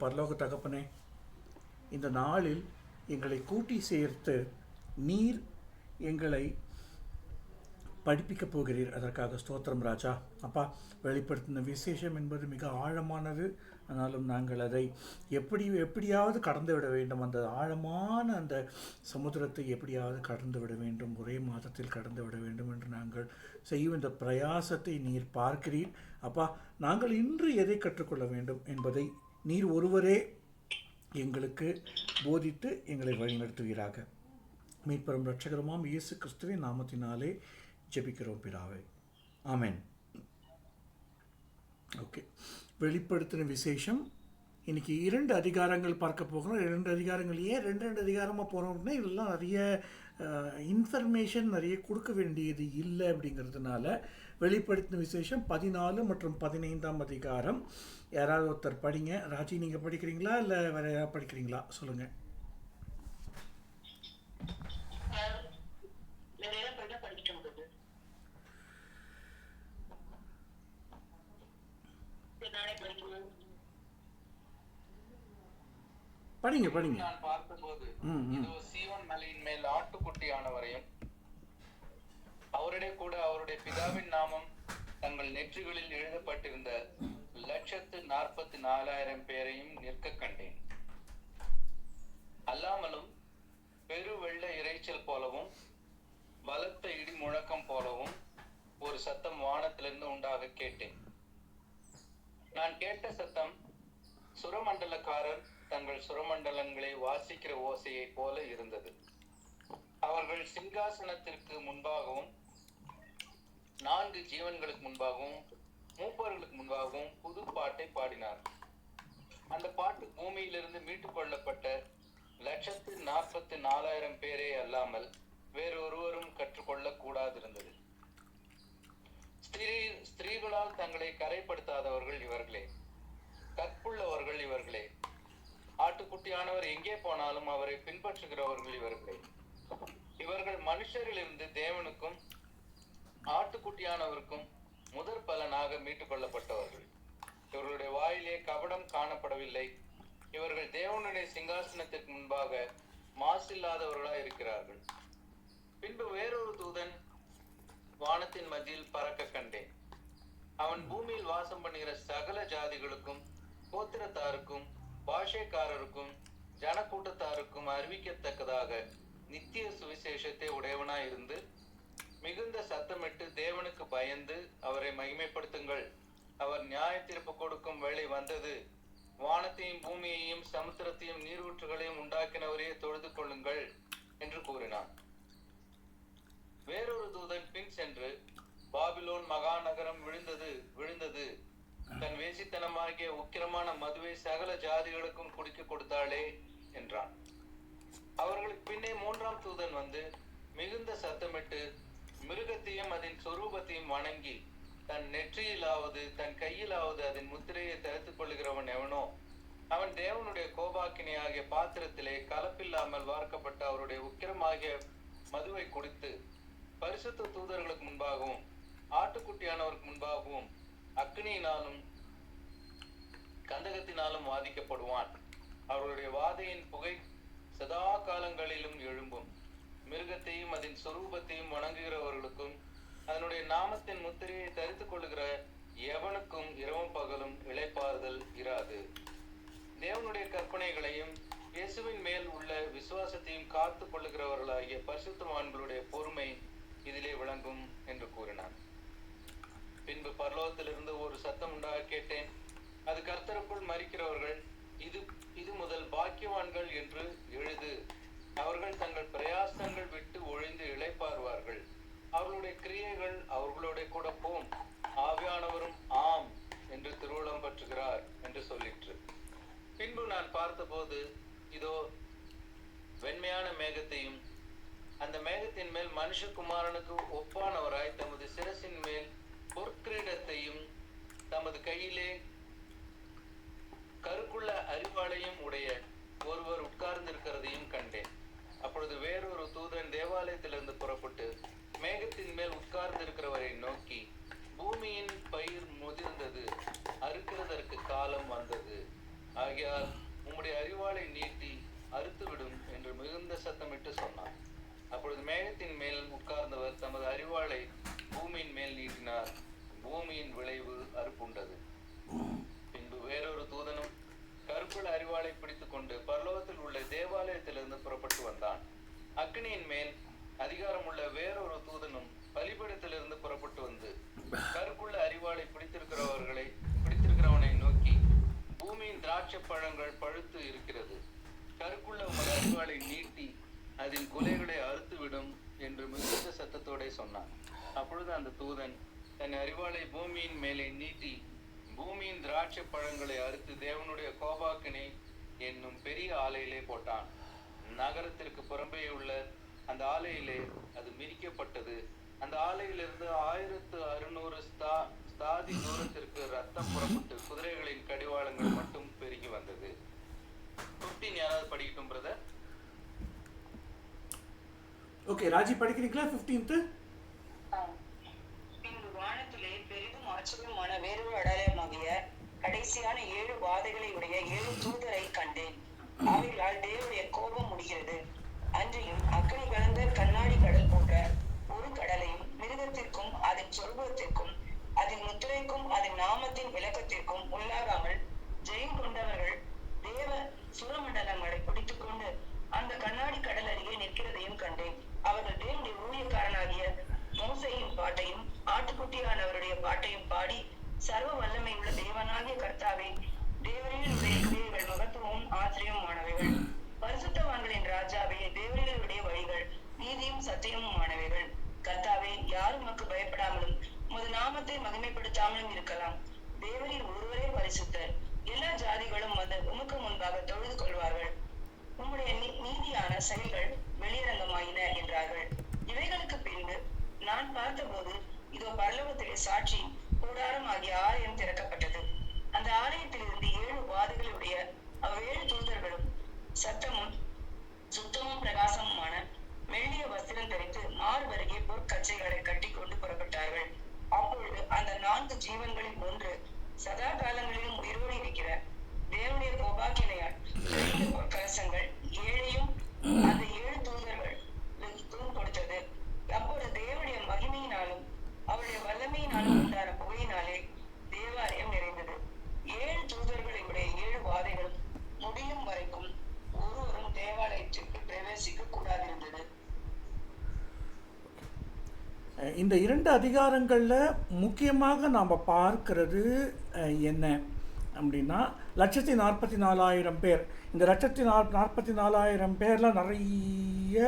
பரலோக தகப்பனே இந்த நாளில் எங்களை கூட்டி சேர்த்து நீர் எங்களை படிப்பிக்கப் போகிறீர். அதற்காக ஸ்தோத்திரம் ராஜா. அப்பா வெளிப்படுத்தின விசேஷம் என்பது மிக ஆழமானது. ஆனாலும் நாங்கள் அதை எப்படி எப்படியாவது கடந்து விட வேண்டும். அந்த ஆழமான அந்த சமுத்திரத்தை எப்படியாவது கடந்து விட வேண்டும். ஒரே மாதத்தில் கடந்து விட வேண்டும் என்று நாங்கள் செய்யும் இந்த பிரயாசத்தை நீர் பார்க்கிறீர். அப்பா நாங்கள் இன்று எதை கற்றுக்கொள்ள வேண்டும் என்பதை நீர் ஒருவரே எங்களுக்கு போதித்து எங்களை வழிநடத்துவீராக. மீட்பெரும் ரட்சகருமாம் இயேசு கிறிஸ்துவின் நாமத்தினாலே ஜெபிக்கிறோம் பிராவை ஆமேன். ஓகே. வெளிப்படுத்தின விசேஷம் இன்னைக்கு இரண்டு அதிகாரங்கள் பார்க்க போகிறோம். இரண்டு அதிகாரங்கள் ஏன் ரெண்டு ரெண்டு அதிகாரமாக போகிறோம் அப்படின்னா இதெல்லாம் நிறைய இன்ஃபர்மேஷன் நிறைய கொடுக்க வேண்டியது இல்லை அப்படிங்கிறதுனால வெளிப்படுத்தின விசேஷம் பதினாலு மற்றும் பதினைந்தாம் அதிகாரம். யாராவது ஒருத்தர் படிங்க. ராஜி நீங்கள் படிக்கிறீங்களா? இல்லை வேற யாராவது படிக்கிறீங்களா? சொல்லுங்கள் வேற யாரும் படிச்சா படிச்சுட்டு உங்களுக்கு சரி, நானே படிக்கணும் படிங்க படிங்க. நான் பார்த்தபோது. இதோ சீயோன் மலையின் மேல் ஆட்டுக்குட்டியானவரையும் அவருடைய கூட அவருடைய பிதாவின் நாமம் தங்கள் நெற்றிகளில் எழுதப்பட்டிருந்த லட்சத்து நாற்பத்தி நாலாயிரம் பேரையும் நிற்க கண்டேன். அல்லாமலும் பெரு வெள்ள இரைச்சல் போலவும் பலத்த இடி முழக்கம் போலவும் ஒரு சத்தம் வானத்திலிருந்து உண்டாக கேட்டேன். நான் கேட்ட சத்தம் சுரமண்டலக்காரர் தங்கள் சுரமண்டலங்களை வாசிக்கிற ஓசையைப் போல இருந்தது. அவர்கள் சிங்காசனத்திற்கு முன்பாகவும் நான்கு ஜீவன்களுக்கு முன்பாகவும் மூப்பர்களுக்கு முன்பாகவும் புது பாட்டை பாடினார். அந்த பாட்டு பூமியிலிருந்து மீட்டுக் கொள்ளப்பட்ட லட்சத்து நாற்பத்தி நாலாயிரம் பேரே அல்லாமல் வேறொருவரும் கற்றுக்கொள்ள கூடாதிருந்தது. ஸ்திரீ ஸ்திரீகளால் தங்களை கரைப்படுத்தாதவர்கள் இவர்களே கற்புள்ளவர்கள் இவர்களே ஆட்டுக்குட்டியானவர் எங்கே போனாலும் அவரை பின்பற்றுகிறவர்கள் இவர்களே. இவர்கள் மனுஷரிலிருந்து தேவனுக்கும் ஆட்டுக்குட்டியானவருக்கும் முதற் பலனாக மீட்டுக் கொள்ளப்பட்டவர்கள். இவர்களுடைய வாயிலே கபடம் காணப்படவில்லை. இவர்கள் தேவனுடைய சிங்காசனத்திற்கு முன்பாக மாசில்லாதவர்களாய் இருக்கிறார்கள். பின்பு வேறொரு தூதன் வானத்தின் மத்தியில் பறக்க கண்டேன். அவன் பூமியில் வாசம் பண்ணுகிற சகல ஜாதிகளுக்கும் கோத்திரத்தாருக்கும் பாஷைக்காரருக்கும் ஜனக்கூட்டத்தாருக்கும் அறிவிக்கத்தக்கதாக நித்திய சுவிசேஷத்தை உடையவனாய் இருந்து மிகுந்த சத்தமிட்டு தேவனுக்கு பயந்து அவரை மகிமைப்படுத்துங்கள். அவர் நியாய தீர்ப்பு கொடுக்கும் வேலை வந்தது. வானத்தையும் பூமியையும் சமுத்திரத்தையும் நீரூற்றுகளையும் உண்டாக்கினவரையே தொழுது கொள்ளுங்கள் என்று கூறினான். வேறொரு தூதன் பின் சென்று பாபிலோன் மகாநகரம் விழுந்தது விழுந்தது. தன் வேசித்தனமாகிய உக்கிரமான மதுவை சகல ஜாதிகளுக்கும் குடிக்க கொடுத்தாளே என்றான். அவர்களுக்கு பின்னே மூன்றாம் தூதன் வந்து மிகுந்த சத்தமிட்டு மிருகத்தையும் அதன் சொரூபத்தையும் வணங்கி தன் நெற்றியிலாவது தன் கையிலாவது அதன் முத்திரையை தரித்துக் கொள்ளுகிறவன் எவனோ அவன் தேவனுடைய கோபாக்கினி ஆகிய பாத்திரத்திலே கலப்பில்லாமல் வார்க்கப்பட்ட அவருடைய உக்கிரமாகிய மதுவை குடித்து பரிசுத்த தூதர்களுக்கு முன்பாகவும் ஆட்டுக்குட்டியானவருக்கு முன்பாகவும் அக்னியினாலும் கந்தகத்தினாலும் வாதிக்கப்படுவான். அவருடைய வாதையின் புகை சதா காலங்களிலும் எழும்பும். மிருகத்தையும் அதன் சொரூபத்தையும் வணங்குகிறவர்களுக்கும் அதனுடைய நாமத்தின் முத்திரையை தரித்துக் கொள்ளுகிற எவனுக்கும் இரவும் பகலும் இழைப்பாறுதல் இராது. தேவனுடைய கற்பனைகளையும் இயேசுவின் மேல் உள்ள விசுவாசத்தையும் காத்துக் கொள்ளுகிறவர்களாகிய பரிசுத்தவான்களுடைய பொறுமை இதிலே விளங்கும் என்று கூறினான் பின்பு பரலோகத்திலிருந்து ஒரு சத்தம் உண்டாக கேட்டேன். அது கர்த்தருக்குள் மறிக்கிறவர்கள் இது இது முதல் பாக்கியவான்கள் என்று எழுது. அவர்கள் தங்கள் பிரயாசங்கள் விட்டு ஒழிந்து இழைப்பார்வார்கள் அவர்களுடைய கிரியைகள் அவர்களோட கூட போம். ஆவியானவரும் ஆம் என்று திருவுளம் பற்றுகிறார் என்று சொல்லிற்று. பின்பு நான் பார்த்தபோது இதோ வெண்மையான மேகத்தையும் அந்த மேகத்தின் மேல் மனுஷகுமாரனுக்கு ஒப்பானவராய் தமது சிரசின் மேல் பொற்கிரீடத்தையும் தமது கையிலே கருக்குள்ள அறிவாளையும் உடைய ஒருவர் உட்கார்ந்திருக்கிறதையும் கண்டேன். அப்பொழுது வேறொரு தூதன் தேவாலயத்திலிருந்து புறப்பட்டு மேகத்தின் மேல் உட்கார்ந்திருக்கிறவரை நோக்கி பூமியின் பயிர் முதிர்ந்தது அறுக்கிறதற்கு காலம் வந்தது. ஆகையால் உம்முடைய அறிவாளை நீட்டி அறுத்துவிடும் என்று மிகுந்த சத்தமிட்டு சொன்னார் அப்பொழுது மேகத்தின் மேல் உட்கார்ந்தவர் தமது அறிவாளை பூமியின் மேல் நீட்டினார். பூமியின் விளைவு அறுப்புண்டது. பின்பு வேறொரு தூதனும் கருப்புள் அறிவாளை பிடித்துக்கொண்டு பரலோகத்தில் உள்ள தேவாலயத்திலிருந்து புறப்பட்டு வந்தான். அக்னியின் மேல் அதிகாரம் உள்ள வேறொரு தூதனும் பலிபடத்திலிருந்து புறப்பட்டு வந்து கருப்புள்ள அறிவாளை பிடித்திருக்கிறவர்களை பிடித்திருக்கிறவனை நோக்கி பூமியின் திராட்சை பழங்கள் பழுத்து இருக்கிறது. கருக்குள்ள உமது அறிவாளை நீட்டி அதன் குலைகளை அறுத்துவிடும் என்று மிகுந்த சத்தத்தோட சொன்னான். அப்பொழுது அந்த தூதன் தன் அறிவாளை பூமியின் மேலே நீட்டி பூமியின் திராட்சை பழங்களை அறுத்து தேவனுடைய கோபாக்கினை என்னும் பெரிய ஆலையிலே போட்டான். நகரத்திற்கு புறம்பே உள்ள அந்த ஆலையிலே அது மிதிக்கப்பட்டது. அந்த ஆலையிலிருந்து ஆயிரத்து அறுநூறு ஸ்தா ஸ்தாதி தூரத்திற்கு ரத்தம் புறப்பட்டு குதிரைகளின் கடிவாளங்கள் மட்டும் பெருகி வந்தது. ஃபிஃப்டீன் யாராவது படிக்கட்டும் பிரதர் ஓகே ராஜி படிக்கிறீங்களா? ஃபிஃப்டீன்த்து பின்பு வானத்திலே பெரிதும் ஆச்சரியமான வேறொரு அடையாளமாகிய கடைசியான ஏழு வாதைகளை உடைய ஏழு தூதரை கண்டேன். அவர்களால் தேவனுடைய கோபம் முடிகிறது. அன்றியும் அக்கறை கலந்த கண்ணாடி கடல் போன்ற ஒரு கடலையும் மிருகத்திற்கும் அதன் சொல்வத்திற்கும் அதன் முத்திரைக்கும் அதன் நாமத்தின் விளக்கத்திற்கும் உள்ளாகாமல் ஜெயம் கொண்டவர்கள் தேவ சுரமண்டலங்களை பிடித்துக்கொண்டு அந்த கண்ணாடி கடல் அருகே நிற்கிறதையும் கண்டேன். அவர்கள் தேவனுடைய ஊழியக்காரனாகிய மோசையின் பாட்டையும் ஆட்டுக்குட்டியானவருடைய பாட்டையும் பாடி சர்வ வல்லமை உள்ள தேவனாகிய கர்த்தாவே தேவரீருடைய கிரியைகள் மகத்துவமும் ஆச்சரியமானவைகள் பரிசுத்தவான்களின் ராஜாவே தேவரீருடைய வழிகள் நீதியும் சத்தியமுமானவைகள் கர்த்தாவே யாரும் உமக்கு பயப்படாமலும் உமது நாமத்தை மகிமைப்படுத்தாமலும் இருக்கலாம் தேவரீர் ஒருவரே பரிசுத்தர் எல்லா ஜாதிகளும் வந்து உமக்கு முன்பாக தொழுது கொள்வார்கள் உம்முடைய நீ- சனிகள் வெளியரங்கமாயின என்றார்கள். இவைகளுக்கு பின்பு நான் பார்த்தபோது இதோ பரலோகத்திலே சாட்சி கூடாரம் ஆகிய ஆலயம் திறக்கப்பட்டது. அந்த ஆலயத்திலிருந்து ஏழு வாதிகளுடைய அவ்வேழு தூதர்களும் சத்தமும் சுத்தமும் பிரகாசமுமான மெல்லிய வஸ்திரம் தரித்து மார்பருகே பொற்கச்சைகளை கட்டி கொண்டு புறப்பட்டார்கள். அப்பொழுது அந்த நான்கு ஜீவன்களில் ஒன்று சதா காலங்களிலும் உயிரோடு இருக்கிற தேவனுடைய கோபாக்கினையால் பொற்கலசங்கள் ஏழையும் அந்த ஏழு தூதர்கள் தூண் கொடுத்தது. அப்பொழுது தேவனுடைய மகிமையினாலும் அவருடைய வல்லமையினாலும் உண்டான புகையினாலே தேவாலயம் நிறைந்தது. ஏழு தூதர்களுடைய ஏழு வாதைகள் முடியும் வரைக்கும் ஒருவரும் தேவாலயத்திற்கு பிரவேசிக்க கூடாதிருந்தது. அஹ் இந்த இரண்டு அதிகாரங்களில் முக்கியமாக நாம் பார்க்கிறது அஹ், என்ன? அப்படின்னா லட்சத்தி நாற்பத்தி நாலாயிரம் பேர். இந்த லட்சத்தி நா நாற்பத்தி நாலாயிரம் பேரில் நிறைய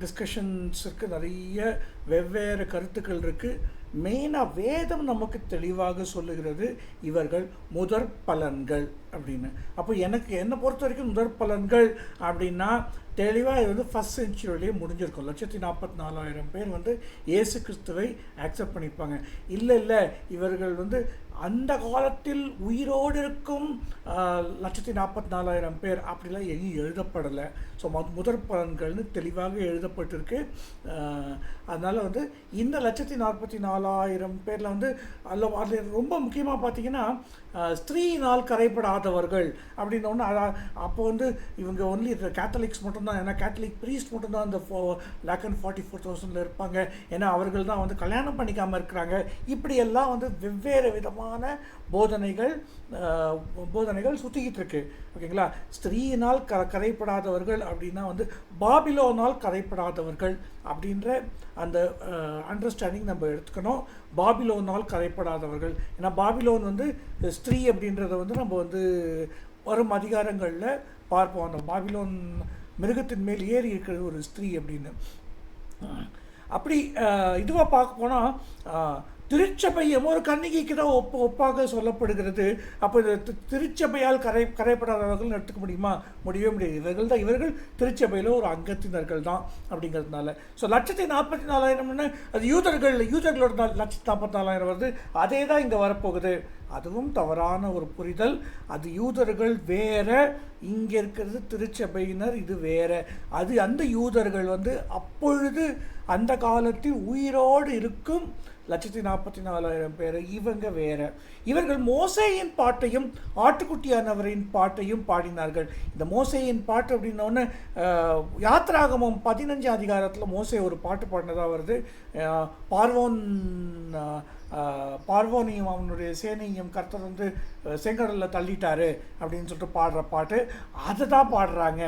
டிஸ்கஷன்ஸ் இருக்குது நிறைய வெவ்வேறு கருத்துக்கள் இருக்குது மெயினாக வேதம் நமக்கு தெளிவாக சொல்லுகிறது இவர்கள் முதற் பலன்கள். அப்படின்னு. அப்போ எனக்கு என்னை பொறுத்த வரைக்கும் முதற் பலன்கள் அப்படின்னா தெளிவாக இது வந்து ஃபஸ்ட் செஞ்சுரியிலேயே முடிஞ்சிருக்கும். லட்சத்தி நாற்பத்தி நாலாயிரம் பேர் வந்து இயேசு கிறிஸ்துவை அக்செப்ட் பண்ணிப்பாங்க. இல்லை இல்லை இவர்கள் வந்து அந்த காலத்தில் உயிரோடு இருக்கும் லட்சத்தி நாற்பத்தி நாலாயிரம் பேர் அப்படிலாம் எங்கேயும் எழுதப்படலை. ஸோ முதற் பலன்கள்னு தெளிவாக எழுதப்பட்டிருக்கு. அதனால் வந்து இந்த லட்சத்தி நாற்பத்தி நாலாயிரம் பேரில் வந்து அதில் அதில் ரொம்ப முக்கியமாக பார்த்தீங்கன்னா ஆஹ், ஸ்திரீயினால் கரைப்படாத அப்படின்னு ஒன்று அப்போ வந்து இவங்க ஒன்லி கேத்தலிக்ஸ் மட்டும்தான். ஏன்னா கேத்தலிக் ப்ரீஸ்ட் மட்டும்தான் அந்த four lakh and forty four தௌசண்டில் இருப்பாங்க. ஏன்னா அவர்கள் தான் வந்து கல்யாணம் பண்ணிக்காமல் இருக்கிறாங்க. இப்படியெல்லாம் வந்து வெவ்வேறு விதமான போதனைகள் போதனைகள் சுற்றிக்கிட்டு இருக்குது ஓகேங்களா? ஸ்திரீயினால் க கரைப்படாதவர்கள் அப்படின்னா வந்து பாபிலோனால் கரைப்படாதவர்கள் அப்படின்ற அந்த அண்டர்ஸ்டாண்டிங் நம்ம எடுத்துக்கணும். பாபிலோனால் கரைப்படாதவர்கள். ஏன்னா பாபிலோன் வந்து ஸ்திரீ அப்படின்றத வந்து நம்ம வந்து வரும் அதிகாரங்களில் பார்ப்போம். அந்த பாபிலோன் மிருகத்தின் மேல் ஏறி இருக்கிறது ஒரு ஸ்திரீ அப்படின்னு. அப்படி இதுவாக பார்க்க போனால் திருச்சபையும் ஒரு கண்ணிகை தான் ஒப்ப ஒப்பாக சொல்லப்படுகிறது. அப்போ இந்த திருச்சபையால் கரை கரைப்படாதவர்கள் எடுத்துக்க முடியுமா? முடியவே முடியாது. இவர்கள் தான் இவர்கள் திருச்சபையில் ஒரு அங்கத்தினர்கள் தான் அப்படிங்கிறதுனால. ஸோ லட்சத்தி நாற்பத்தி நாலாயிரம்னு அது யூதர்கள் யூதர்களோட லட்சத்தி நாற்பத்தி நாலாயிரம் வருது. அதே தான் இங்கே வரப்போகுது. அதுவும் தவறான ஒரு புரிதல். அது யூதர்கள் வேற இங்கே இருக்கிறது திருச்சபையினர் இது வேற. அது அந்த யூதர்கள் வந்து அப்பொழுது அந்த காலத்தில் உயிரோடு இருக்கும். லட்சத்தி நாற்பத்தி நாலாயிரம் பேர் இவங்க வேற. இவர்கள் மோசையின் பாட்டையும் ஆட்டுக்குட்டியானவரின் பாட்டையும் பாடினார்கள். இந்த மோசையின் பாட்டு அப்படின்னோடனே யாத்ராகமம் பதினஞ்சு அதிகாரத்தில் மோசை ஒரு பாட்டு பாடினதாக வருது. பார்வோன் பார்வோனியும் அவனுடைய சேனையும் கர்த்தர் வந்து செங்கடலில் தள்ளிட்டாரு அப்படின்னு சொல்லிட்டு பாடுற பாட்டு. அதை தான் பாடுறாங்க.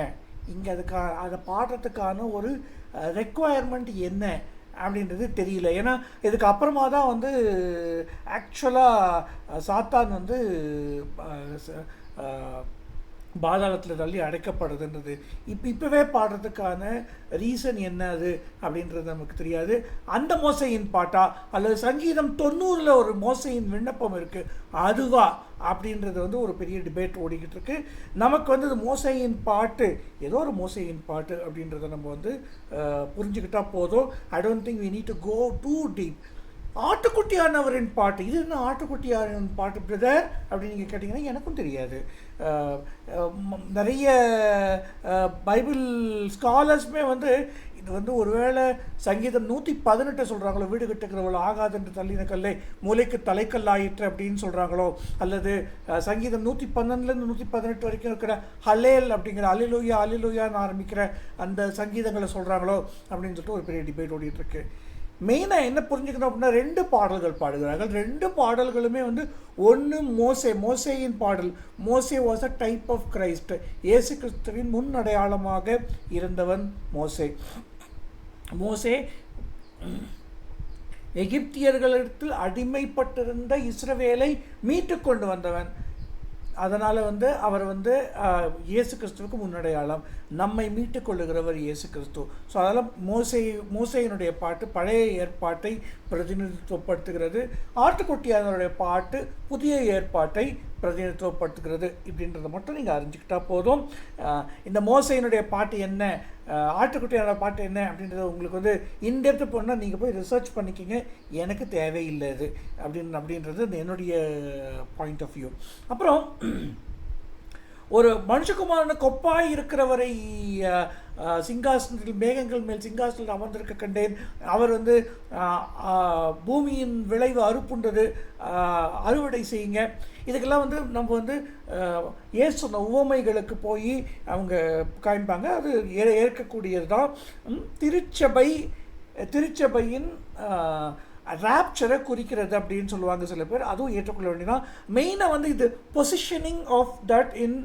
இங்கே அதுக்கா அதை பாடுறதுக்கான ஒரு ரெக்குவயர்மெண்ட் என்ன அப்படின்றது தெரியல. ஏன்னா இதுக்கு அப்புறமா தான் வந்து ஆக்சுவலாக சாத்தான் வந்து பாதாளத்தில் தள்ளி அடைக்கப்படுதுன்றது. இப்போ இப்போவே பாடுறதுக்கான ரீசன் என்ன அது அப்படின்றது நமக்கு தெரியாது. அந்த மோசையின் பாட்டா அல்லது சங்கீதம் தொண்ணூறில் ஒரு மோசையின் விண்ணப்பம் இருக்குது அதுவா அப்படின்றது வந்து ஒரு பெரிய டிபேட் ஓடிக்கிட்டு இருக்கு. நமக்கு வந்து இது மோசையின் பாட்டு ஏதோ ஒரு மோசையின் பாட்டு அப்படின்றத நம்ம வந்து புரிஞ்சுக்கிட்டால் போதும். I don't think we need to go too deep ஆட்டுக்குட்டியானவரின் பாட்டு. இது என்ன ஆட்டுக்குட்டியாரின் பாட்டு பிரதர் அப்படின்னு நீங்கள் கேட்டிங்கன்னா எனக்கும் தெரியாது. நிறைய பைபிள் ஸ்காலர்ஸ்மே வந்து இது வந்து ஒருவேளை சங்கீதம் நூற்றி பதினெட்டை சொல்கிறாங்களோ வீடு கட்டுக்கிறவளோ ஆகாதென்று தள்ளின கல்லை மூளைக்கு தலைக்கல்லாயிற்று அப்படின்னு சொல்கிறாங்களோ அல்லது சங்கீதம் நூற்றி பன்னெண்டுலேருந்து நூற்றி பதினெட்டு வரைக்கும் இருக்கிற ஹலேல் அப்படிங்கிற அலிலுயா அலிலுயான்னு ஆரம்பிக்கிற அந்த சங்கீதங்களை சொல்கிறாங்களோ அப்படின்னு சொல்லிட்டு ஒரு பெரிய டிபேட் ஓடிட்டுருக்கு மெயினாக என்ன புரிஞ்சுக்கணும் அப்படின்னா ரெண்டு பாடல்கள் பாடுகிறார்கள். ரெண்டு பாடல்களுமே வந்து ஒன்று மோசே மோசேயின் பாடல். மோசே was a type of Christ இயேசு கிறிஸ்துவின் முன் அடையாளமாக இருந்தவன் மோசே. மோசே எகிப்தியர்களிடத்தில் அடிமைப்பட்டிருந்த இஸ்ரவேலை மீட்டு கொண்டு வந்தவன். அதனால் வந்து அவர் வந்து இயேசு கிறிஸ்துவுக்கு முன்னடையாளம். நம்மை மீட்டுக் கொள்ளுகிறவர் இயேசு கிறிஸ்து. ஸோ அதெல்லாம் மோசை மோசையினுடைய பாட்டு பழைய ஏற்பாட்டை பிரதிநிதித்துவப்படுத்துகிறது. ஆட்டுக்குட்டியானவருடைய பாட்டு புதிய ஏற்பாட்டை பிரதிநிதித்துவப்படுத்துகிறது இப்படின்றத மட்டும் நீங்கள் அறிஞ்சிக்கிட்டா போதும். இந்த மோசையினுடைய பாட்டு என்ன? ஆட்டுக்குட்டியான ஆட்டுக்குட்டியானோட பாட்டு என்ன அப்படின்றது உங்களுக்கு வந்து இன்டெப்த்து போனால் நீங்கள் போய் ரிசர்ச் பண்ணிக்கிங்க. எனக்கு தேவையில்லை இது அப்படின்னு அப்படின்றது என்னுடைய பாயிண்ட் ஆஃப் வியூ அப்புறம் ஒரு மனுஷகுமாரன கொப்பாய் இருக்கிறவரை சிங்காசனத்தில் மேகங்கள் மேல் சிங்காசனத்தில் அமர்ந்திருக்க கண்டேன். அவர் வந்து பூமியின் விளைவு அறுப்புண்டது அறுவடை செய்யுங்க. இதுக்கெல்லாம் வந்து நம்ம வந்து அஹ், இயேசு சொன்ன உவமைகளுக்கு போய் அவங்க காமிப்பாங்க அது ஏ- ஏற்கக்கூடியது தான் திருச்சபை திருச்சபையின் ரேப்சரை குறிக்கிறது அப்படின்னு சொல்லுவாங்க சில பேர். அதுவும் ஏற்றுக்கொள்ள வேண்டியதான் மெயினாக வந்து இது positioning of that in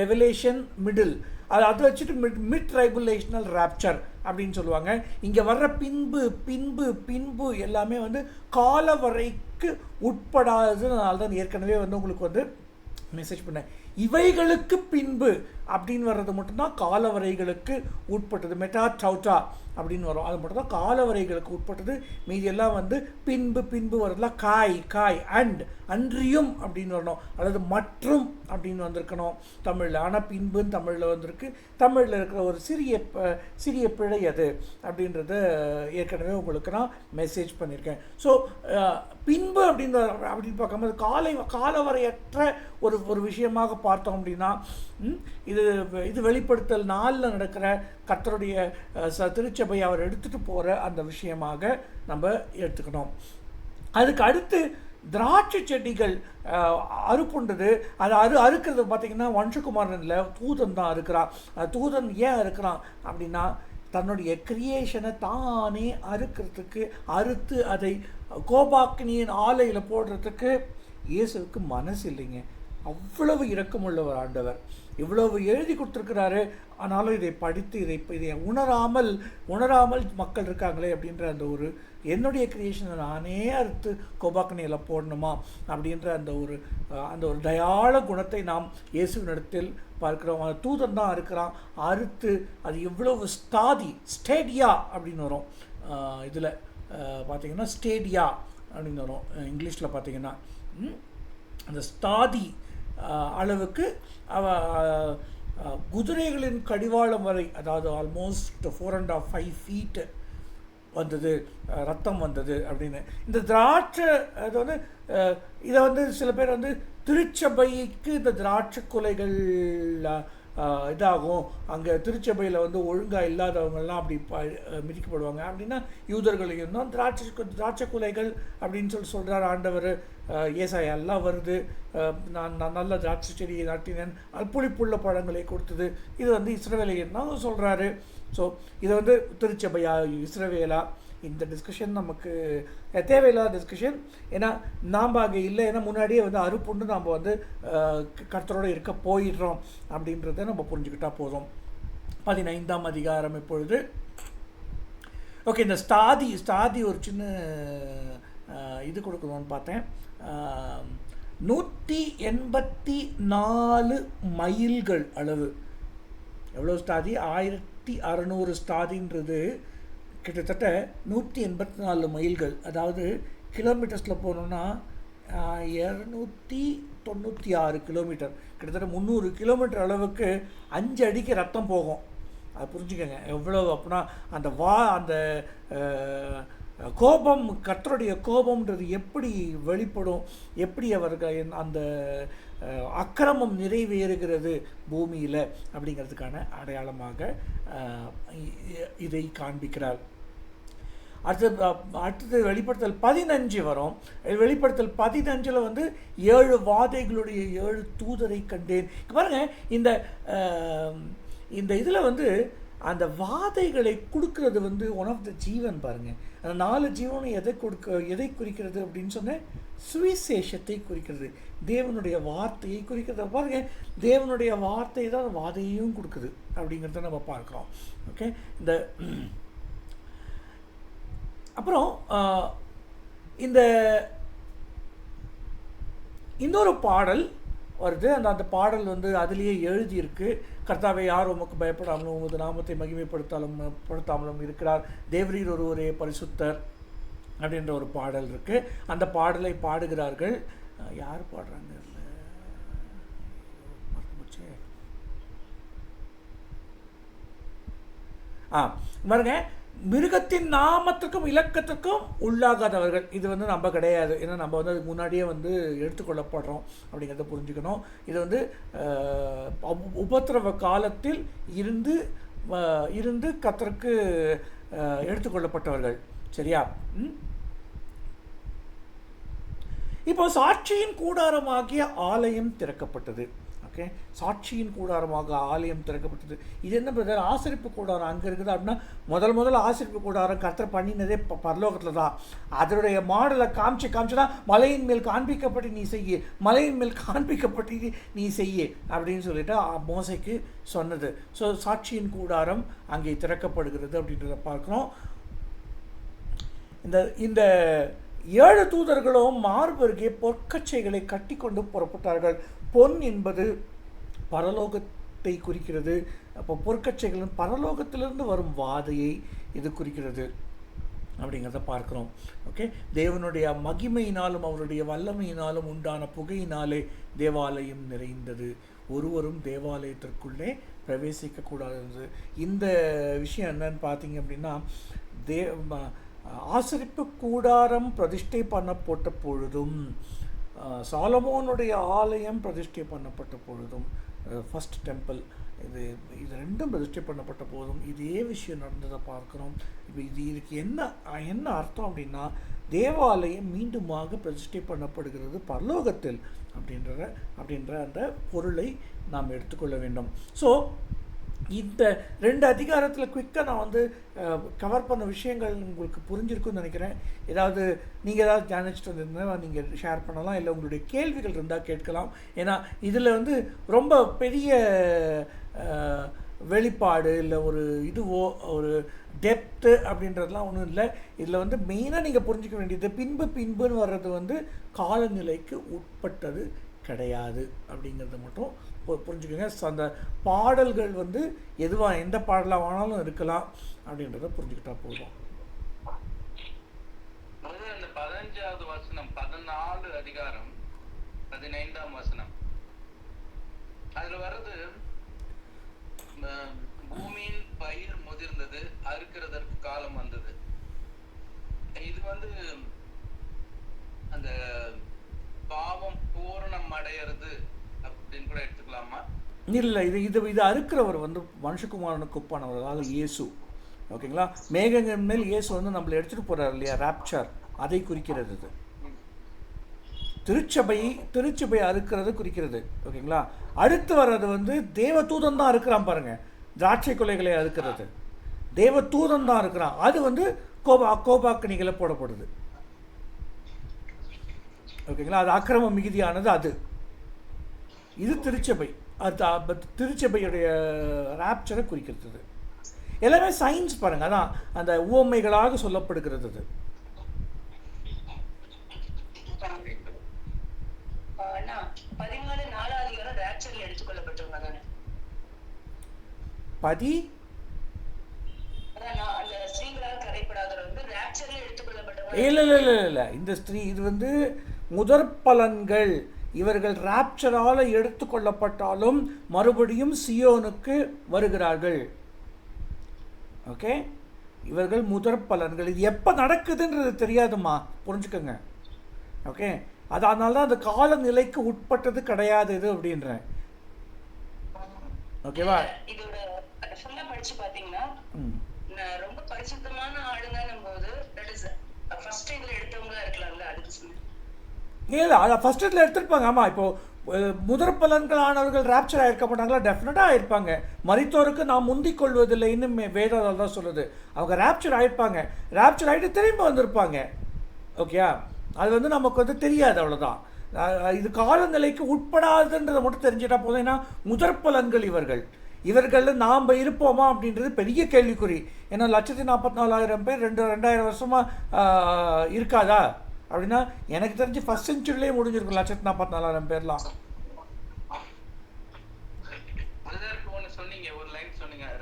revelation middle அது அதை வச்சுட்டு மிட் மிட் ரெகுலேஷனல் ரேப்சர் அப்படின்னு சொல்லுவாங்க. இங்கே வர்ற பின்பு பின்பு பின்பு எல்லாமே வந்து காலவரைக்கு உட்படாததுனால தான் ஏற்கனவே வந்து உங்களுக்கு வந்து மெசேஜ் பண்ணேன். இவைகளுக்கு பின்பு அப்படின்னு வர்றது மட்டும்தான் காலவரைகளுக்கு உட்பட்டது. மெட்டா டவுட்டா அப்படின்னு வரும். அது மட்டும்தான் காலவரைகளுக்கு உட்பட்டது. மீதி எல்லாம் வந்து பின்பு பின்பு வரதுலாம் காய் காய் அண்ட் அன்றியும் அப்படின்னு வரணும். அதாவது மற்றும் அப்படின்னு வந்திருக்கணும். தமிழில். ஆனால் பின்புன்னு தமிழில் வந்திருக்கு. தமிழில் இருக்கிற ஒரு சிறிய சிறிய பிழை அது அப்படின்றத ஏற்கனவே உங்களுக்கு நான் மெசேஜ் பண்ணியிருக்கேன் ஸோ பின்பு அப்படின்னு வர- அப்படின்னு பார்க்கும்போது காலை காலவரையற்ற ஒரு ஒரு விஷயமாக பார்த்தோம் அப்படின்னா இது இது வெளிப்படுத்தல் நாளில் நடக்கிற கர்த்தருடைய ச திருச்சபை அவர் எடுத்துகிட்டு போகிற அந்த விஷயமாக நம்ம எடுத்துக்கணும். அதுக்கு அடுத்து திராட்சை செடிகள் அறுப்புண்டது அது அறு அறுக்கிறது பார்த்திங்கன்னா வம்சகுமாரன் இல்லை தூதன் தான் அறுக்கிறான். தூதன் ஏன் அறுக்கிறான் அப்படின்னா தன்னுடைய கிரியேஷனை தானே அறுக்கிறதுக்கு அறுத்து அதை கோபாக்கினியின் ஆலையில் போடுறதுக்கு இயேசுவுக்கு மனசு இல்லைங்க. அவ்வளவு இரக்கமுள்ளவர் ஆண்டவர். இவ்வளவு எழுதி கொடுத்துருக்கிறாரு. ஆனாலும் இதை படித்து இதை இதை உணராமல் உணராமல் மக்கள் இருக்காங்களே அப்படின்ற அந்த ஒரு என்னுடைய கிரியேஷனை நானே அறுத்து கோபாக்கனியில் போடணுமா அப்படின்ற அந்த ஒரு அந்த ஒரு தயாள குணத்தை நாம் இயேசுவினிடத்தில் பார்க்கிறோம். அந்த தூதன் தான் இருக்கிறான் அறுத்து அது எவ்வளவு ஸ்தாதி ஸ்டேடியா அப்படின்னு வரும். இதில் பார்த்தீங்கன்னா ஸ்டேடியா அப்படின்னு வரும். இங்கிலீஷில் பார்த்தீங்கன்னா அந்த ஸ்தாதி அளவுக்கு அவ குதிரைகளின் கடிவாளம் வரை அதாவது almost four and half five feet வந்தது ரத்தம் வந்தது அப்படின்னு. இந்த திராட்சை அது வந்து இதை வந்து சில பேர் வந்து திருச்சபைக்கு இந்த திராட்சை கொலைகள் இதாகும். அங்கே திருச்சபையில் வந்து ஒழுங்காக இல்லாதவங்கள்லாம் அப்படி ப மிதிக்கப்படுவாங்க. அப்படின்னா யூதர்களையும் தான் திராட்சை திராட்சை கொலைகள் அப்படின்னு சொல்லி சொல்கிறார் ஆண்டவர். ஏசாய் எல்லாம் வருது. நான் நான் நல்ல திராட்சை செடியை நாட்டினேன். அற்புளிப்புள்ள பழங்களை கொடுத்தது. இது வந்து இஸ்ரவேலையும் தான் சொல்கிறாரு ஸோ இது வந்து திருச்சபையா இஸ்ரவேலா? இந்த டிஸ்கஷன் நமக்கு தேவையில்லாத டிஸ்கஷன் ஏன்னா நாம் அங்கே இல்லை ஏன்னா முன்னாடியே வந்து அறுப்புண்டு நம்ம வந்து கருத்தரோடு இருக்க போயிடுறோம் அப்படின்றத நம்ம புரிஞ்சுக்கிட்டால் போதும். பதினைந்தாம் அதிகாரம் இப்பொழுது. ஓகே இந்த ஸ்டாதி ஸ்டாதி ஒரு சின்ன இது கொடுக்கணும்னு பார்த்தேன். நூற்றி எண்பத்தி நாலு மைல்கள் அளவு. எவ்வளோ ஸ்டாதி ஆயிரத்தி அறநூறு ஸ்டாதின்றது கிட்டத்தட்ட நூற்றி எண்பத்தி நாலு மைல்கள் அதாவது கிலோமீட்டர்ஸில் போனோன்னா இரநூத்தி தொண்ணூற்றி ஆறு கிலோமீட்டர் கிட்டத்தட்ட முந்நூறு கிலோமீட்டர் அளவுக்கு அஞ்சு அடிக்கு ரத்தம் போகும். அது புரிஞ்சுக்கோங்க. எவ்வளோ அப்படின்னா அந்த வா அந்த கோபம் கத்தருடைய கோபம்ன்றது எப்படி வெளிப்படும் எப்படி அவர்கள் அந்த அக்கிரமம் நிறைவேறுகிறது பூமியில் அப்படிங்கிறதுக்கான அடையாளமாக இதை காண்பிக்கிறார். அடுத்தது அடுத்தது வெளிப்படுத்தல் பதினஞ்சு வரும். வெளிப்படுத்தல் பதினஞ்சில் வந்து ஏழு வாதைகளுடைய ஏழு தூதரை கண்டேன். பாருங்கள் இந்த இந்த இதில் வந்து அந்த வாதைகளை கொடுக்கறது வந்து ஒன் ஆஃப் த ஜீவன் பாருங்கள் அந்த நாலு ஜீவனும் எதை கொடுக்க எதை குறிக்கிறது அப்படின்னு சொன்னேன் சுவிசேஷத்தை குறிக்கிறது. தேவனுடைய வார்த்தையை குறிக்கிறது. பாருங்கள் தேவனுடைய வார்த்தை தான் வாதையையும் கொடுக்குது அப்படிங்கிறத நம்ம பார்க்குறோம். ஓகே இந்த அப்புறம் இந்த இன்னொரு பாடல் வருது. அந்த அந்த பாடல் வந்து அதுலேயே எழுதியிருக்கு. கர்த்தாவை யார் உமக்கு பயப்படாமலும் உமது நாமத்தை மகிமைப்படுத்தாலும் படுத்தாமலும் இருக்கிறார்? தேவரீர் ஒருவரே பரிசுத்தர். அப்படின்ற ஒரு பாடல் இருக்குது அந்த பாடலை பாடுகிறார்கள். யார் பாடுறாங்க ஆ பாருங்கள் மிருகத்தின் நாமத்துக்கும் இலக்கத்துக்கும் உள்ளாகாதவர்கள். இது வந்து நம்ம கிடையாது. ஏன்னா நம்ம வந்து அதுக்கு முன்னாடியே வந்து எடுத்துக்கொள்ளப்படுறோம் அப்படிங்கிறத புரிஞ்சுக்கணும். இது வந்து உபத்திரவ காலத்தில் இருந்து இருந்து கத்தருக்கு எடுத்துக்கொள்ளப்பட்டவர்கள். சரியா? ம்? இப்போ சாட்சியின் கூடாரமாகிய ஆலயம் திறக்கப்பட்டது. இருக்கேன் சாட்சியின் கூடாரமாக ஆலயம் திறக்கப்பட்டது. இது என்ன பிரதர் ஆசிரிப்பு கூடாரம் அங்கே இருக்குது அப்படின்னா முதல் முதல்ல ஆசிரிப்பு கூடாரம் கர்த்தர் பண்ணினதே ப பரலோகத்தில் தான் அதனுடைய மாடலை காமிச்சு காமிச்சுனா மலையின் மேல் காண்பிக்கப்பட்டு நீ செய்ய மலையின் மேல் காண்பிக்கப்பட்டு நீ செய்ய அப்படின்னு சொல்லிட்டு மோசைக்கு சொன்னது. ஸோ சாட்சியின் கூடாரம் அங்கே திறக்கப்படுகிறது அப்படின்றத பார்க்குறோம். இந்த இந்த ஏழு தூதர்களும் மார்பருகே பொற்கச்சைகளை கட்டிக்கொண்டு புறப்பட்டார்கள். பொன் என்பது பரலோகத்தை குறிக்கிறது. அப்போ பொற்கச்சைகளும் பரலோகத்திலிருந்து வரும் வாதையை இது குறிக்கிறது. அப்படிங்கிறத பார்க்குறோம். ஓகே தேவனுடைய மகிமையினாலும் அவருடைய வல்லமையினாலும் உண்டான புகையினாலே தேவாலயம் நிறைந்தது. ஒருவரும் தேவாலயத்திற்குள்ளே பிரவேசிக்கக்கூடாது. இந்த விஷயம் என்னன்னு பார்த்தீங்க அப்படின்னா தே ஆசரிப்பு கூடாரம் பிரதிஷ்டை பண்ணப்பட்ட பொழுதும் சாலமோனுடைய ஆலயம் பிரதிஷ்டை பண்ணப்பட்ட பொழுதும் ஃபர்ஸ்ட் டெம்பிள் இது இது ரெண்டும் பிரதிஷ்டை பண்ணப்பட்ட போதும் இதே விஷயம் நடந்ததை பார்க்குறோம். இப்போ இது இதுக்கு என்ன என்ன அர்த்தம் அப்படின்னா தேவாலயம் மீண்டுமாக பிரதிஷ்டை பண்ணப்படுகிறது பரலோகத்தில் அப்படின்ற அப்படின்ற அந்த பொருளை நாம் எடுத்துக்கொள்ள வேண்டும். ஸோ இந்த ரெண்டு அதிகாரத்தில் குயிக்காக நான் வந்து கவர் பண்ண விஷயங்கள் உங்களுக்கு புரிஞ்சிருக்குன்னு நினைக்கிறேன். ஏதாவது நீங்கள் ஏதாவது தியானிச்சுட்டு வந்திருந்தா நீங்கள் ஷேர் பண்ணலாம். இல்லை உங்களுடைய கேள்விகள் இருந்தால் கேட்கலாம். ஏன்னா இதில் வந்து ரொம்ப பெரிய வெளிப்பாடு இல்லை ஒரு இதுவோ ஒரு டெப்த்து அப்படின்றதுலாம் ஒன்றும் இல்லை. இதில் வந்து மெயினாக நீங்கள் புரிஞ்சுக்க வேண்டியது பின்பு பின்புன்னு வர்றது வந்து காலநிலைக்கு உட்பட்டது கிடையாது அப்படிங்கிறத மட்டும் புரிஞ்சுக்கோங்க. ஸோ அந்த பாடல்கள் வந்து எதுவாக எந்த பாடலாக வேணாலும் இருக்கலாம் அப்படின்றத புரிஞ்சுக்கிட்டா போதும். பதினஞ்சாவது வசனம் பதினாலு அதிகாரம் பதினைந்தாம் வசனம். அதுல வர்றது பூமியின் பயிர் முதிர்ந்தது அறுக்கிறதற்கு காலம் வந்தது. இது வந்து அந்த பாவம் பூரணம் அடையிறது அப்படின்னு கூட எடுத்துக்கலாமா? இல்லை இது இது இது அறுக்கிறவர் வந்து மனுஷகுமாரனுக்கு ஒப்பானவர் அதாவது இயேசு. ஓகேங்களா? மேகங்கள் மேல் இயேசு வந்து நம்மளை எடுத்துகிட்டு போகிறார் இல்லையா? ராப்சர் அதை குறிக்கிறது இது. திருச்சபை திருச்சபை அறுக்கிறது குறிக்கிறது. ஓகேங்களா? அடுத்து வர்றது வந்து தேவதூதன் தான் அறுக்கிறான் பாருங்க. திராட்சை கொலைகளை அறுக்கிறது. தேவதூதன் தான் இருக்கிறான் அது வந்து கோபா கோபாக்கணிகளை போடப்படுது. ஓகேங்களா? அது அக்கிரம மிகுதியானது அது. இது திருச்சபை. அது திருச்சபையுடைய ராப்சரை குறிக்கிறது. எல்லாமே சயின்ஸ் பாருங்கள் அதான். அந்த உவமைகளாக சொல்லப்படுகிறது அது. பதி? இல்லை இல்லை இல்லை இல்லை இந்த ஸ்திரீ இது வந்து முதற் பலன்கள். இவர்கள் ராப்சரால் எடுத்துக்கொள்ளப்பட்டாலும் மறுபடியும் சியோனுக்கு வருகிறார்கள். ஓகே இவர்கள் முதற் பலன்கள் இது எப்போ நடக்குதுன்றது தெரியாதுமா புரிஞ்சுக்கோங்க. ஓகே அது அதனால தான் அந்த காலநிலைக்கு உட்பட்டது கிடையாது இது அப்படின்றேன். ஓகேவா இதோட ஃபுல்லா படிச்சு பாத்தீங்கன்னா ரொம்ப பரிசுத்தமான ஆளுங்கன்னும் போது தட் இஸ் ஃபர்ஸ்ட் இதுல எடுத்தவங்களா இருக்கலாம்ல அதுக்கு சொன்னேன் இல்லை அதை ஃபஸ்ட் இதில் எடுத்திருப்பாங்க. ஆமாம் இப்போது முதற் பலன்களானவர்கள் ரேப்சர் ஆகிருக்க மாட்டாங்களா? டெஃபினட்டாக ஆயிருப்பாங்க. மறித்தோருக்கு நாம் முந்திக் கொள்வதில்லை. இன்னும் வேதாதால் தான் சொல்லுது அவங்க ரேப்சர் ஆகிருப்பாங்க ரேப்சர் ஆகிட்டு திரும்ப வந்திருப்பாங்க. ஓகேயா அது வந்து நமக்கு வந்து தெரியாது அவ்வளோதான் இது காலநிலைக்கு உட்படாதுன்றதை மட்டும் தெரிஞ்சிட்டா போதும். ஏன்னா முதற் பலன்கள் இவர்கள். இவர்கள் நாம் இருப்போமா அப்படின்றது பெரிய கேள்விக்குறி. ஏன்னா லட்சத்தி நாற்பத்தி நாலாயிரம் பேர் ரெண்டு ரெண்டாயிரம் வருஷமாக இருக்காதா? அப்படின்னா எனக்கு தெரிஞ்சு ஃபஸ்ட் செஞ்சுரிலேயே முடிஞ்சிருக்கும். லட்சத்தி நாற்பத்தி நாலாயிரம் பேர்லாம்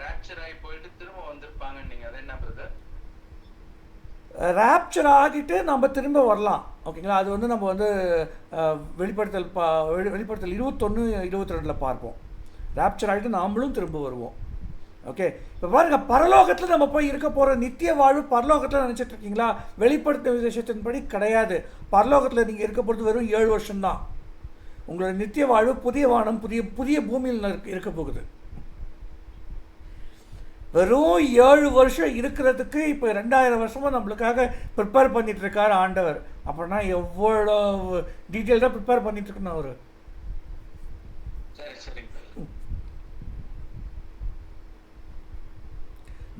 ராப்சர் ஆகி போயிட்டு திரும்ப வந்திருப்பாங்க நீங்க. அது என்ன பிரதர் ரேப்சர் ஆகிட்டு நம்ம திரும்ப வரலாம். ஓகேங்களா அது வந்து நம்ம வந்து வெளிப்படுத்தல் பா வெளி வெளிப்படுத்தல் இருபத்தொன்று இருபத்தி ரெண்டில் பார்ப்போம். ரேப்சர் ஆகிட்டு நாமளும் திரும்ப வருவோம். ஓகே இப்போ பாருங்க பரலோகத்தில் நம்ம போய் இருக்க போகிற நித்திய வாழ்வு பரலோகத்தில் நினச்சிட்டு இருக்கீங்களா? வெளிப்படுத்த விசேஷத்தின்படி கிடையாது. பரலோகத்தில் நீங்கள் இருக்க போகிறது வெறும் ஏழு வருஷம்தான். உங்களோட நித்திய வாழ்வு புதிய வானம் புதிய புதிய பூமியில் இருக்க- போகுது. வெறும் ஏழு வருஷம் இருக்கிறதுக்கு இப்போ ரெண்டாயிரம் வருஷமாக நம்மளுக்காக ப்ரிப்பேர் பண்ணிட்டு இருக்கார் ஆண்டவர். அப்படின்னா எவ்வளோ டீட்டெயில்டாக ப்ரிப்பேர் பண்ணிட்டு இருக்கணும் அவர்? சரி சரி.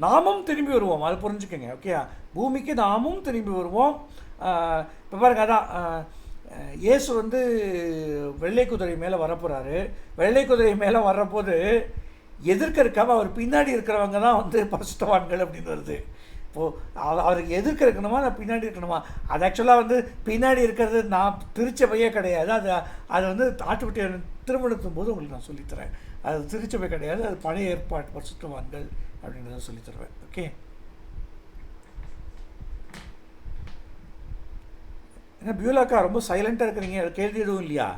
நாமும் திரும்பி வருவோம். அது புரிஞ்சுக்கோங்க ஓகே பூமிக்கு நாமும் திரும்பி வருவோம். இப்போ பாருங்க அதான் இயேசு வந்து வெள்ளை குதிரை மேலே வரப்போகிறாரு வெள்ளை குதிரை மேலே வர்றபோது எதிர்க்க இருக்காம அவர் பின்னாடி இருக்கிறவங்க தான் வந்து பசுத்தவான்கள் அப்படின்னு வருது. இப்போது அவருக்கு எதிர்க்க இருக்கணுமா? நான் பின்னாடி இருக்கணுமா? அது ஆக்சுவலாக வந்து பின்னாடி இருக்கிறது நான் திருச்சபையே கிடையாது. அது அது வந்து ஆட்டுக்குட்டி திருமணத்தும் போது உங்களுக்கு நான் சொல்லித்தரேன். அது திருச்சபை கிடையாது. அது பழைய ஏற்பாடு பசுத்தவான்கள் அப்படின்றத சொல்லித் தருவேன். ஓகே என்ன பியூலாக்கா ரொம்ப சைலண்ட்டாக இருக்கிறீங்க. கேள்வி எதுவும் இல்லையா?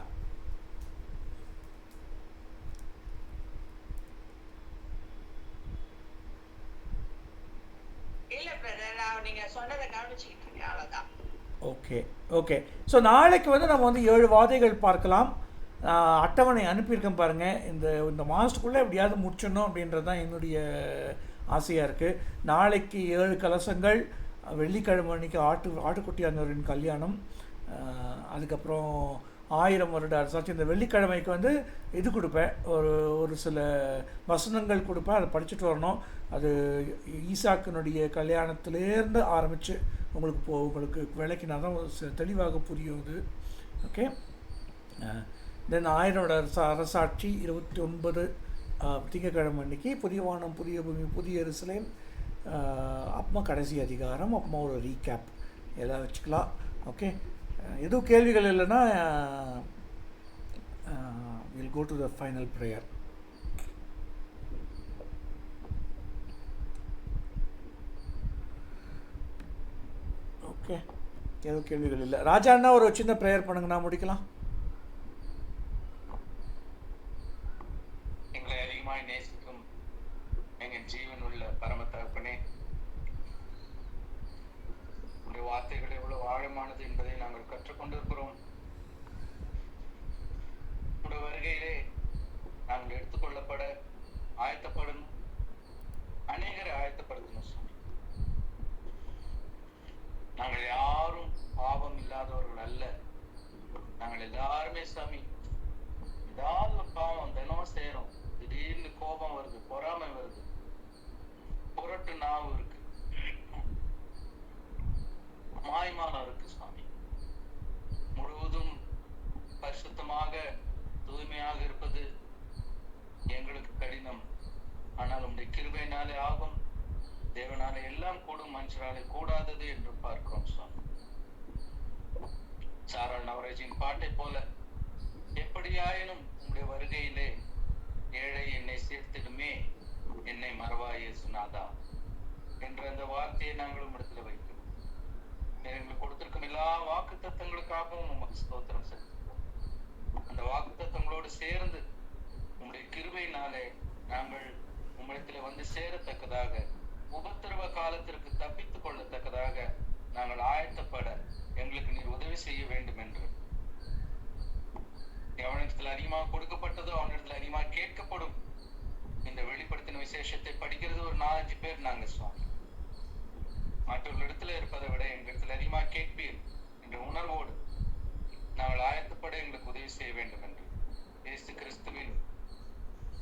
ஓகே ஓகே ஸோ நாளைக்கு வந்து நம்ம வந்து ஏழு வாதைகள் பார்க்கலாம். அட்டவணை அனுப்பியிருக்கேன் பாருங்கள் இந்த இந்த மாதத்துக்குள்ளே எப்படியாவது முடிச்சிடணும் அப்படின்றது தான் என்னுடைய ஆசையாக இருக்குது நாளைக்கு ஏழு கலசங்கள் வெள்ளிக்கிழமை அன்னைக்கு ஆட்டு ஆட்டுக்குட்டியானவரின் கல்யாணம் அதுக்கப்புறம் ஆயிரம் வருட அரசாட்சி. இந்த வெள்ளிக்கிழமைக்கு வந்து இது கொடுப்பேன். ஒரு ஒரு சில வசனங்கள் கொடுப்பேன். அதை படிச்சுட்டு வரணும். அது ஈசாக்கினுடைய கல்யாணத்திலேருந்து ஆரம்பித்து உங்களுக்கு போ உங்களுக்கு விளக்கினா தான் தெளிவாக புரியும் அது ஓகே? தென் ஆயிரோட அரச அரசாட்சி இருபத்தி ஒன்பது திங்கக்கிழமை அன்னைக்கு புதிய வானம் புதிய பூமி புதிய எருசலேம் அப்புறமா கடைசி அதிகாரம் அப்புறமா ஒரு ரீகேப் எல்லாம் வச்சுக்கலாம். ஓகே எதுவும் கேள்விகள் இல்லைன்னா will go to the final prayer okay எதுவும் கேள்விகள் இல்லை. ராஜா அண்ணா ஒரு சின்ன ப்ரேயர் பண்ணுங்கண்ணா முடிக்கலாம் எங்களை அதிகமாய் நேசிக்கும் எங்கள் ஜீவன் உள்ள பரம தகப்பனே உங்களுடைய வார்த்தைகள் எவ்வளவு ஆழமானது என்பதை நாங்கள் கற்றுக்கொண்டிருக்கிறோம் உங்களுடைய வருகையிலே நாங்கள் எடுத்துக்கொள்ளப்பட ஆயத்தப்படணும் அநேகரை ஆயத்தப்படுத்தணும் சுவாமி நாங்கள் யாரும் பாவம் இல்லாதவர்கள் அல்ல நாங்கள் எல்லாருமே சாமி ஏதாவது ஒரு பாவம் தினம் செய்யறோம் திடீர்னு கோபம் வருது பொறாமை வருது புரட்டு நாவு இருக்கு மாய்மானம் இருக்கு சுவாமி முழுவதும் பரிசுத்தமாக தூய்மையாக இருப்பது எங்களுக்கு கடினம் ஆனால் உங்களுடைய கிருபையினாலே ஆகும் தேவனாலே எல்லாம் கூடும் மனுஷனாலே கூடாதது என்று பார்க்கிறோம் சுவாமி சாரல் நவராஜின் பாட்டை போல எப்படியாயினும் உங்களுடைய வருகையிலே ஏழை என்னை சேர்த்திடுமே என்னை இயேசுநாதா என்ற அந்த வார்த்தையை நாங்கள் இடத்துல வைக்கிறோம் எங்களுக்கு கொடுத்திருக்கும் எல்லா வாக்கு தத்தங்களுக்காகவும் உமக்கு ஸ்தோத்திரம் செலுத்துகிறோம். அந்த வாக்கு தத்தங்களோடு சேர்ந்து உங்களுடைய கிருபையினாலே நாங்கள் உம்மிடத்தில் வந்து சேரத்தக்கதாக உபத்திரவ காலத்திற்கு தப்பித்துக் கொள்ளத்தக்கதாக நாங்கள் ஆயத்தப்பட எங்களுக்கு நீர் உதவி செய்ய வேண்டும் என்று எவனிடத்தில் அதிகமாக கொடுக்கப்பட்டதோ அவனிடத்தில் அதிகமாக கேட்கப்படும் இந்த வெளிப்படுத்தின விசேஷத்தை படிக்கிறது ஒரு நாலஞ்சு பேர் நாங்க சுவாமி மற்றவர்களிடத்துல இருப்பதை விட எங்களிடத்தில் அதிகமா கேட்பீர் என்ற உணர்வோடு நாங்கள் ஆயத்தப்பட எங்களுக்கு உதவி செய்ய வேண்டும் என்று இயேசு கிறிஸ்துவின்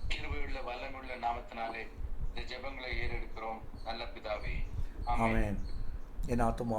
கிருபையுள்ள வல்லமுள்ள நாமத்தினாலே இந்த ஜெபங்களை ஏறெடுக்கிறோம். நல்ல பிதாவே. ஆமென். என் ஆத்துமா